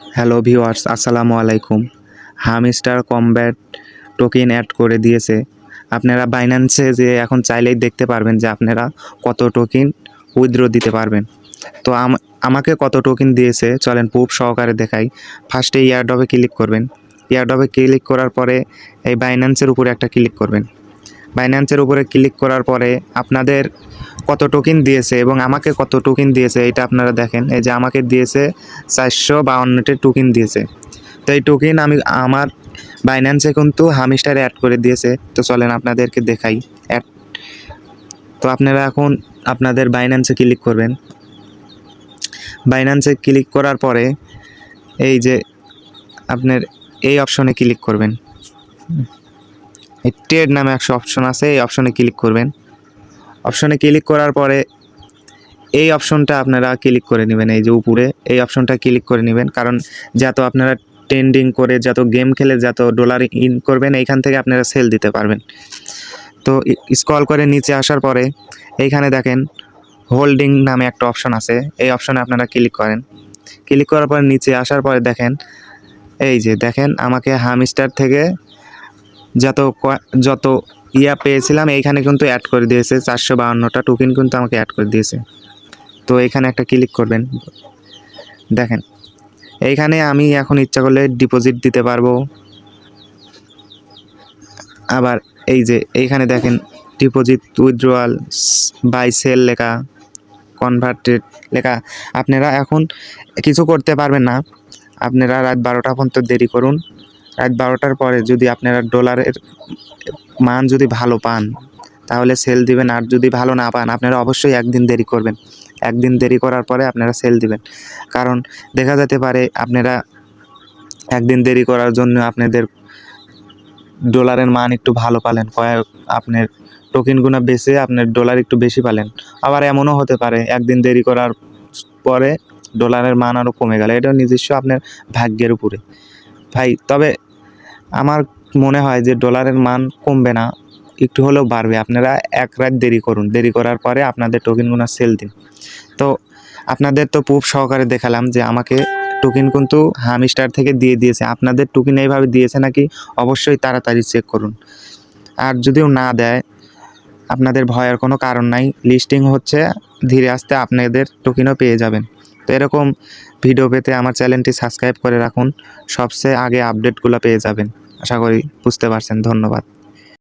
Hello viewers, আসসালামু আলাইকুম। Hamster combat token add করে দিয়েছে। আপনারা বাইন্যান্সে যে এখন চাইলেই দেখতে পারবেন যে আপনারা কত টোকেন উইথড্র দিতে পারবেন। তো আম- আমাকে কত টোকেন দিয়েছে, চলেন প্রুফ সহকারে দেখাই। ফার্স্টে ইয়ারডবে ক্লিক করবেন। ইয়ারডবে ক্লিক করার পরে এই বাইন্যান্সের উপরে একটা ক্লিক করবেন। বাইন্যান্সের উপরে ক্লিক করার পরে আপনাদের কত টোকেন দিয়েছে এবং আমাকে কত টোকেন দিয়েছে, এটা আপনারা দেখেন। এই যে আমাকে দিয়েছে চারশো বাউন্নটি টোকেন দিয়েছে। তো এই টোকেন আমি, আমার বাইন্যান্সে কিন্তু হামিস্টারে অ্যাড করে দিয়েছে। তো চলেন আপনাদেরকে দেখাই। অ্যাড তো আপনারা এখন আপনাদের বাইন্যান্সে ক্লিক করবেন। বাইন্যান্সে ক্লিক করার পরে এই যে আপনার এই অপশনে ক্লিক করবেন। এই ট্রেড নামে একটা অপশন আছে, এই অপশনে ক্লিক করবেন। অপশনে ক্লিক করার পরে এই অপশনটা আপনারা ক্লিক করে নেবেন এই যে উপরে। এই অপশনটা ক্লিক করে নেবেন কারণ যত আপনারা ট্রেন্ডিং করে, যত গেম খেলে, যত ডলার ইন করবেন, এইখান থেকে আপনারা সেল দিতে পারবেন। তো স্ক্রল করে নিচে আসার পরে এইখানে দেখেন হোল্ডিং নামে একটা অপশন আছে। এই অপশনে আপনারা ক্লিক করেন। ক্লিক করার পরে নিচে আসার পরে দেখেন, এই যে দেখেন আমাকে হামস্টার থেকে যত যত ইয়া পেয়েছিলাম, এইখানে কিন্তু অ্যাড করে দিয়েছে। চারশো বাহান্নটা টোকেন কিন্তু আমাকে অ্যাড করে দিয়েছে। তো এখানে একটা ক্লিক করবেন। দেখেন, এইখানে আমি এখন ইচ্ছা করলে ডিপোজিট দিতে পারব। আবার এই যে এইখানে দেখেন ডিপোজিট উইথড্রয়াল বাই সেল লেখা কনভার্টেড লেখা। আপনারা এখন কিছু করতে পারবেন না। আপনারা রাত বারোটা পর্যন্ত দেরি করুন। রাত বারোটার পরে যদি আপনারা ডলারের মান যদি ভালো পান, তাহলে সেল দিবেন। আর যদি ভালো না পান, আপনারা অবশ্যই একদিন দেরি করবেন। একদিন দেরি করার পরে আপনারা সেল দিবেন। কারণ দেখা যেতে পারে আপনারা একদিন দেরি করার জন্য আপনাদের ডলারের মান একটু ভালো পালেন। কয়েক আপনার টোকেনগুলো বেচে আপনার ডলার একটু বেশি পালেন। আবার এমনও হতে পারে, একদিন দেরি করার পরে ডলারের মান আরও কমে গেল। এটা নিজস্ব আপনার ভাগ্যের উপরে। ভাই, তবে আমার মনে হয় যে ডলারের মান কমবে না, একটু হলেও বাড়বে। আপনারা এক রাত দেরি করুন। দেরি করার পরে আপনাদের টোকেনগুলো সেল দিন। তো আপনাদের তো প্রুফ সহকারে দেখালাম যে আমাকে টোকেন কিন্তু হামিস্টার থেকে দিয়ে দিয়েছে। আপনাদের টোকেন এইভাবে দিয়েছে নাকি অবশ্যই তাড়াতাড়ি চেক করুন। আর যদিও না দেয়, আপনাদের ভয়ের কোনো কারণ নাই। লিস্টিং হচ্ছে, ধীরে আস্তে আপনাদের টোকেনও পেয়ে যাবেন। তো এরকম ভিডিও পেতে আমার চ্যানেলটি সাবস্ক্রাইব করে রাখুন। সবচেয়ে আগে আপডেটগুলো পেয়ে যাবেন। আশা করি বুঝতে পারছেন। ধন্যবাদ।